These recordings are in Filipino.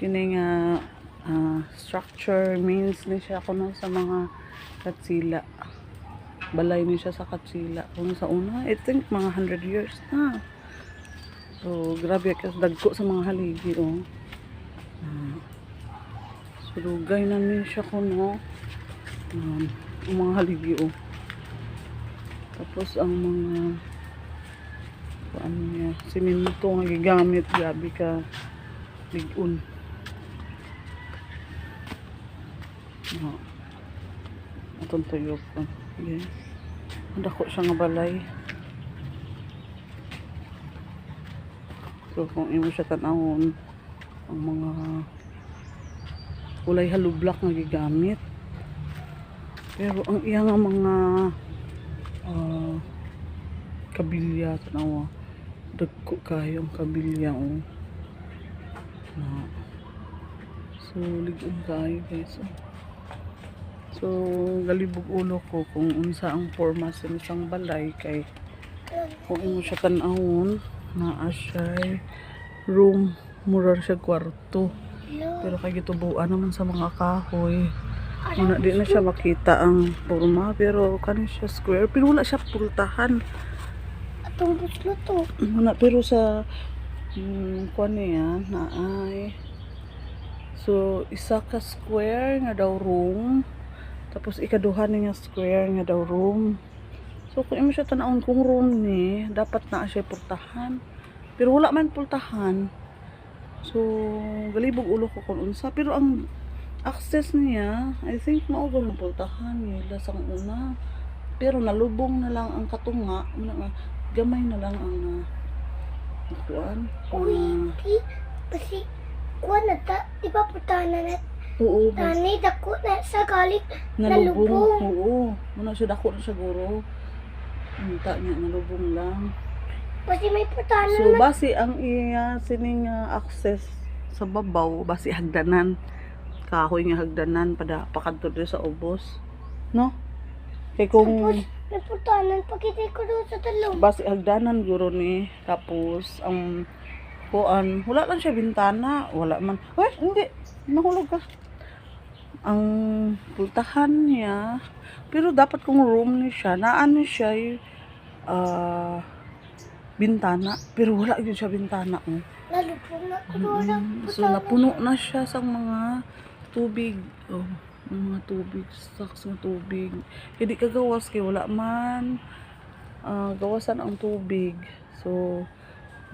kini nga ah, structure means ni siya kuno sa mga katsila. Balay ni siya sa katsila. Kung sa una I think mga 100 years na. So grabe kasi dagko sa mga haligi oh. Ah, surugay na ni siya kuno um, mga haligi oh. Tapos ang mga ano niya siminto nga gigamit grabe ka ligon no atong tuyo okay. ang dako siya nga balay so kung imo siya tanawon ang mga kulay halublak nga gigamit pero ang iya nga mga ah, kabilya tanawa dagko kayo ang kabilya oh. na so ligon kayo guys oh. So galibog ulo ko kung unsa ang forma sa isang balay kay kung imo siya tanawon naa siya room murar siya kwarto. Pero kay gitubuan naman sa mga kahoy. Muna di na siya makita ang forma pero kani siya square pero wala siya pultahan. Atong buslo to. Muna pero sa hmm, kuan niya na ay so isa ka square nga daw room tapos ikaduha niya square nga daw room so kung imo siya tanawon kung room ni dapat na siya pultahan pero wala man pultahan so galibog ulo ko kung unsa pero ang access niya I think mao ba pultahan nila sa una pero nalubong na lang ang katunga gamay na lang ang na kuan Uy, di. Kasi, kuha na ta. Di ba putahan na na. Oo bas- Tani, dako na sa galing. nalubong oo. Muna siya dako na siguro Unta niya nalubong lang. Kasi may putahan so na basi ang iya sining ah, access sa babaw basi hagdanan. Kahoy nga hagdanan pada pakadto sa ubos. No? Kay kung Tapos, may putahan na. Pakita ko doon sa talong. basi hagdanan guro ni. Tapos ang kuan wala lang siya bintana wala man. Eh hindi nahulog ka ang pultahan niya pero dapat kung room ni siya naano siya yung ah, bintana. Pero wala yun siya bintana oh. Na ko doon. ang Mm, so napuno na siya sa mga tubig oh mga tubig stocks ng tubig. Hindi ka gawas kay wala man ah, gawasan ang tubig. So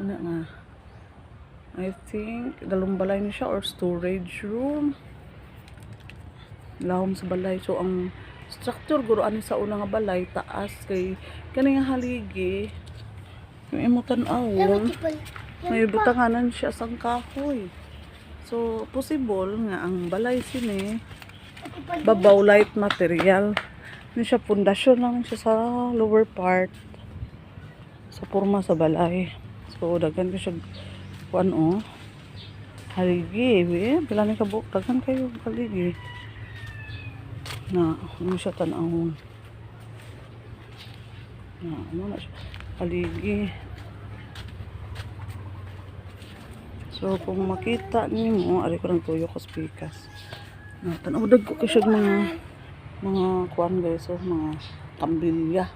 ano nga I think dalong balay ni siya or storage room lahom sa balay so ang structure guro ani sa una nga balay taas kay kani nga haligi yung imo tan-awon Lamig pala. may butanganan siya sang kahoy. So, possible nga ang balay sini, babaw light material. Hindi siya pundasyon lang siya sa lower part. Sa porma sa balay. So, daghan ko siya kuan o. Haligi, eh. Pila ni kabuk. Daghan kayo haligi. Na, ano siya tanawon. Na, ano na siya. Haligi. So, kung makita nimo ari ko ng tuyo ko spikas. Na, tanaw dag ko kasi mga mga kuan guys, so, mga kambilya.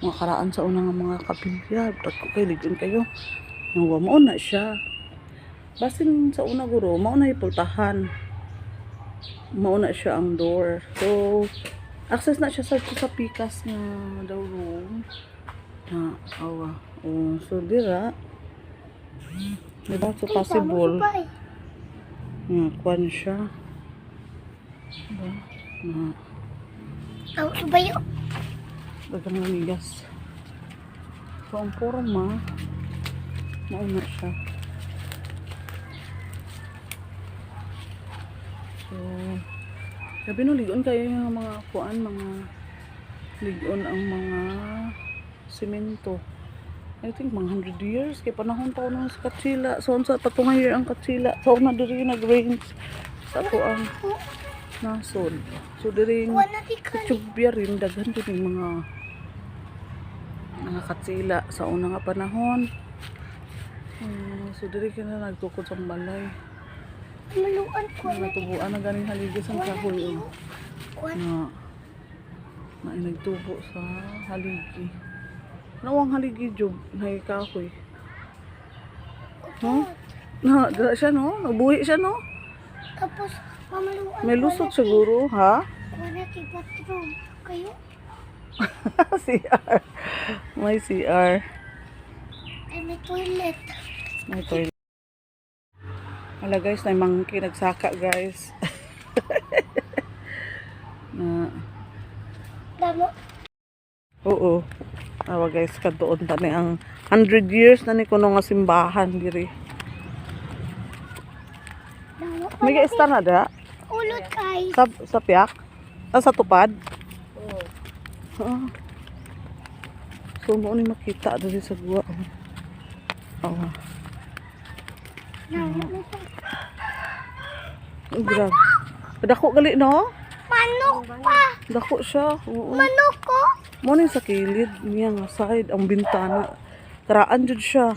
Mga karaan sa una nga mga kabilya. Dag ko kay ligon kayo. Nawa mo na siya. Basin sa una guro, mauna ipultahan. Mauna siya ang door. So, access na siya sa, sa pikas nga daw room. Na, awa. Oh, so, dira. Diba? So, possible. Nga, kuan siya. Diba? Na, Ang subayo. dagang nanigas. So, ang forma, mauna siya. So, gabi no, ligon kayo yung mga kuan, mga ligon ang mga simento. I think mga 100 years, kay panahon pa ako sa Katsila. So, sa patungay year ang Katsila. So, na diri nag-range sa ako ang nasod. So, diri. Kutsubya rin, daghan din yung mga mga katsila sa una nga panahon. Hmm, so, diri ka na nagtukod sa balay. Maluan ko na. Natubuan na ganing haligi sa kahoy. oh. Kuan. Na, na nagtubo sa haligi. Nawang haligi, Job. Na kahoy. No? Na, dala siya, no? Nabuhi siya, no? Tapos, mamaluan May lusot siguro, ha? Na ti bathroom. Kayo? CR. May CR. Ay, may toilet. May toilet. Wala guys, na mangki nagsaka guys. na, Damo. oo. Awa guys, kadoon ta ni ang 100 years na ni kuno nga simbahan diri. May gaista na da Ulot kay. sa sa piyak. Ah, sa tupad. Oo. So mo ni makita diri sa guwa. Oh. Oh, grabe. Dako gali no? Manok pa. Dako siya. Oo. Manok ko. Mo ni sa kilid niya nga side ang bintana. Karaan jud siya.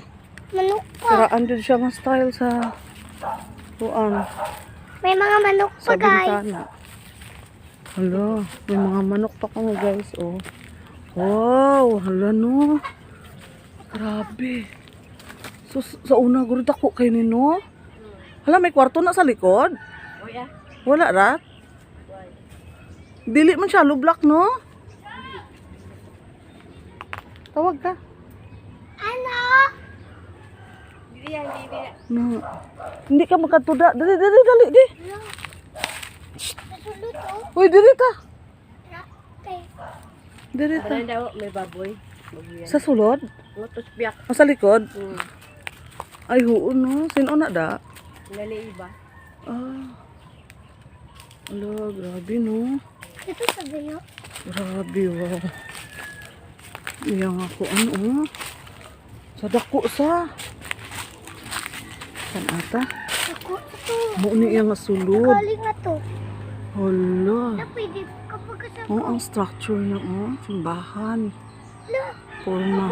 Manok pa. Karaan jud siya nga style sa kuan May mga manok pa sa guys. bintana. Hala, may mga manok pa ko guys, oh. Wow, hala no. Grabe. So, sa una, guro dako kay ni no. Hala, may kwarto na sa likod. Wala ra? Dili man siya, lublak no? Tawag ka. Ano? No. Hindi ka makatuda. Dali, dali, dali, di. Oh. Uy, dili ta. Dili ta. May baboy. Sa sulod? Sa likod? Hmm. Ay, huo no. Sino na da? Nali iba. Ah. Ala, grabe no. Ito sa bayo. Grabe, wow. Iya nga ko, ano, oh. Sa dako sa. San ata? Ako, ito. Mo ni iya nga sulod. Galing na to. Hala. Na pwede kapag kasama. Oh, ang structure niya, oh. Simbahan. La. Forma.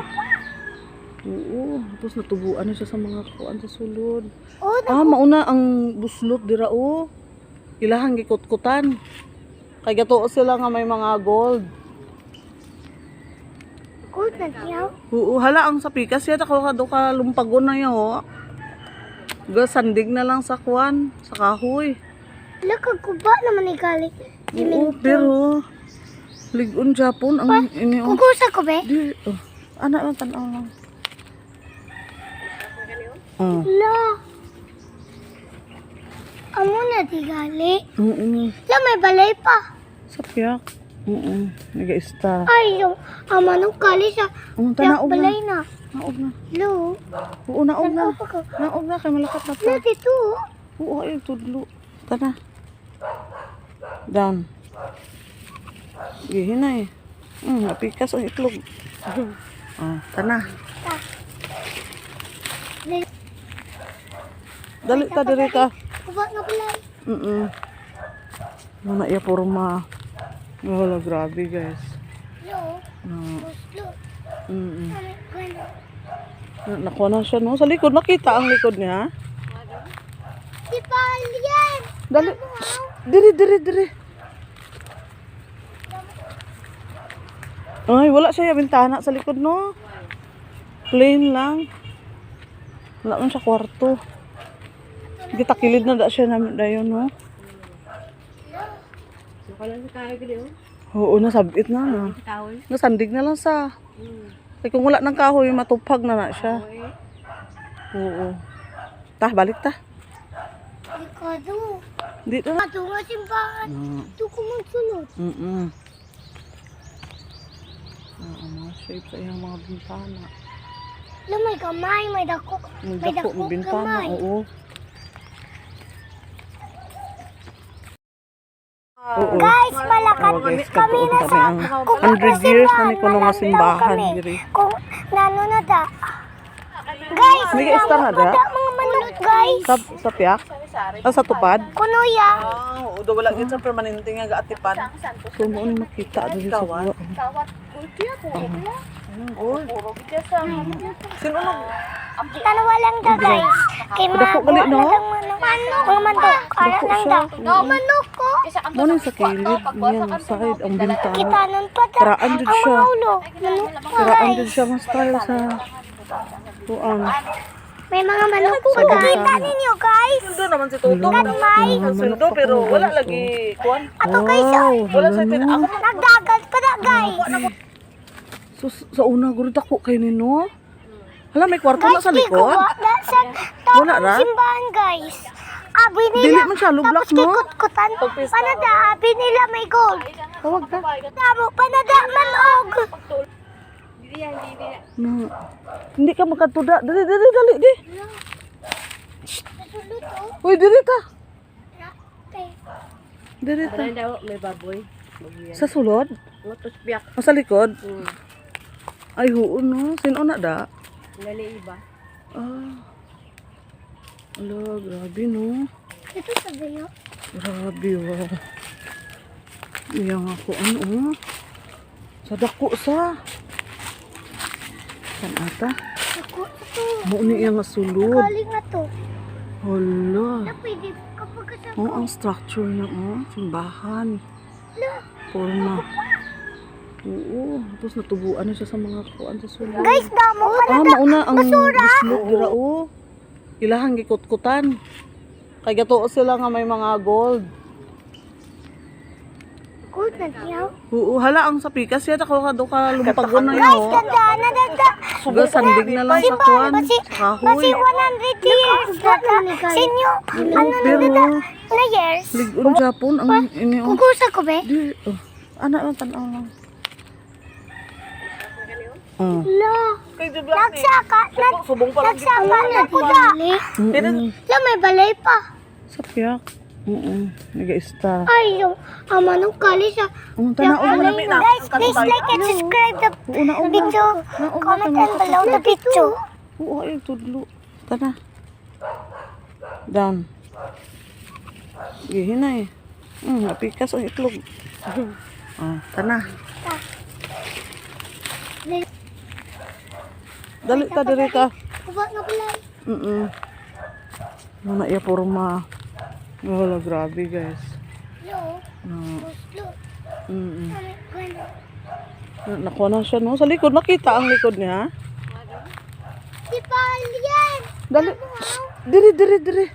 Oo. Tapos natubuan na siya sa mga kuan sa sulod. Oh. Ah, mauna ang buslot dira, oh. Ilahang gikot-kutan. Kay gato sila nga may mga gold. Gold na diyaw. Oo, hala ang sa pikas yan ako ka do ka lumpagon na yo. oh. Ga sandig na lang sa kuan, sa kahoy. La, kagkuba naman ni galing. Oo, pero ligon Japon ang ini oh. Kukusa ko be? Di, oh. Anak lang tanaw lang. Oh. La. Amo na di gali. Oo. La, may balay pa. Sa piyak. Oo. Nag-ista. Ay, yung ama nung gali sa Ang tanaog na. balay na. Naog na. Lo. Oo, naog na. Naog na kay malakat na pa. La, dito. Oo, ay tudlo. Tana. Down. Gihinay. Hmm, napikas ang itlog. Ah, tana. Dali. Dali ta diri ka. Kuba nga balay. Mm. Mana iya porma. Wala grabe guys. No. Mm. Nakuha na siya no. Sa likod nakita ang likod niya. Si Palyan. Dali. Diri diri diri. Ay, wala siya yung bintana sa likod no. Plain lang. Wala man siya kwarto. Gitakilid na da siya na dayon no. Nakalang sa kahoy. Oo, nasabit na na. Nasandig na lang sa. Kaya kung wala ng kahoy, matupag na na siya. Oo. Tah, balik ta. Ricardo. Dito. Ato nga simbahan. Ito ko magsunod. Mm-mm. Oo, mga shape sa iyang mga bintana. La, may kamay, may dako. May May dako ng bintana, oo. Oo. Guys, malakat Oo, guys, kami na kami sa ang kung 100 years na ni kuno nga malamdaw simbahan kami. diri. Kung nano na da. Guys, May kaista na da? mga manok guys. Sa, sa piyak? Ah, sa tupad? Kuno ya. Ah, oo. daw wala sa permanente nga gaatipan. Mo ni makita diri sa buwa. Sino nag Tanawa lang da, guys. Kay Dako gali, no? Manok. Ang manok. Dako lang siya. da. No, manok ko. Mo ni sa kilid niyan side ang bintana. Kita nun pa da. Karaan Ang siya. mga ulo. Manok pa, Karaan jud siya nga style sa tuang. May mga manok po. Sa Kita ninyo, guys. Sundo naman si Toto. Katmay. Sundo pero wala lagi kuan. Ato, guys. ah. Wow, hala no. Nagdagat pa da, guys. So, sa una guro dako kay nino. Hala may kwarto na sa likod. wa na sa Wala ra? tapong simbahan, guys. Abi Dili nila. man siya lublak Tapos no. kikut-kutan. Panada, abi nila may gold. Tawag ka. Tamo, panada, hindi yan. No. Hindi ka makatuda. Dali, dali, dali, di. Uy, dili ta. Dili ta. May baboy. Sa sulod? Tapos biyak. O sa likod? Hmm. Ay, huon no. Sino na da? Na iba. Ah. Ala, grabe no. Ito sa bayo. Grabe, wow. Iyang ako, ano. Sa dako sa. San ata? Ako, ito. Mo ni iyang sulod. Galing na to. Hala. Na pwede kapag sa Oh, ang structure na, oh. Simbahan. La. Forma. Oo. Tapos natubuan na siya sa mga kuan sa sulod. Guys, damo pa Ah, mauna ang buslog dira, oh. Ilahan gikutkutan. Kay gato sila nga may mga gold. Gold na diyaw. Oo, hala ang sa pikas yan ako ka do ka lumpagon na Guys, yun. ganda na dada. Suga sandig na lang sa kuan. Kahoy. 100 years. Dada, sinyo. Ano na dada? Na years? ligon Japon ang ini oh. Kukusa ko be? Di, oh. Ana lang tanaw lang. Oh. La. Kay Jubla ni. Nagsaka. Nag, Subong pa lang. nagsaka na ko da. Mm-mm. May balay pa. Sa piyak. Oo. Nag-ista. Ay, yung ama nung kali siya. Ang tanaw mo. balay na. Guys, please like and subscribe the na, na. video. Comment and below the video. Oo, ay, tudlo. Tana. Down. Gihinay. Hmm, napikas ang itlog. Ah, tana. Dali ta, dali ta. Kuba nga pala. Mm-mm. Mana iya forma. Wala, grabe guys. No. buslo. Mm-mm. Ano, ano? Na- Nakuha na siya, no? Sa likod, nakita ang likod niya. Si Paul yan. Dali. Diri, diri, diri.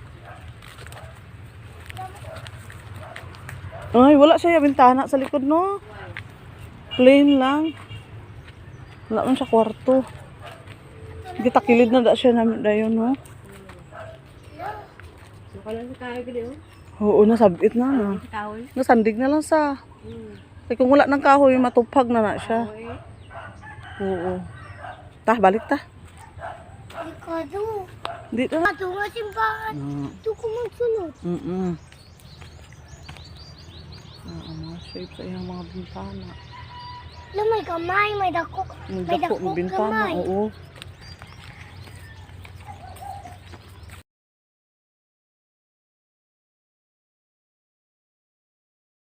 Ay, wala siya yung bintana sa likod, no? Plain lang. Wala man siya kwarto. Kita kilid na da siya namin dayon, no? Wala na tayo gali, oh. Oo, nasabit na? Kahoy. Nasandig na lang sa... Hmm. Kaya kung wala ng kahoy, matupag na na siya. Oo. Tah, balik ta. Ricardo. Dito na. Ato nga simbahan. Mm, Ito ko magsunod. mm ang mga shape sa iyang mga bintana. Lo, may kamay, may dako. May dako ng bintana, oo.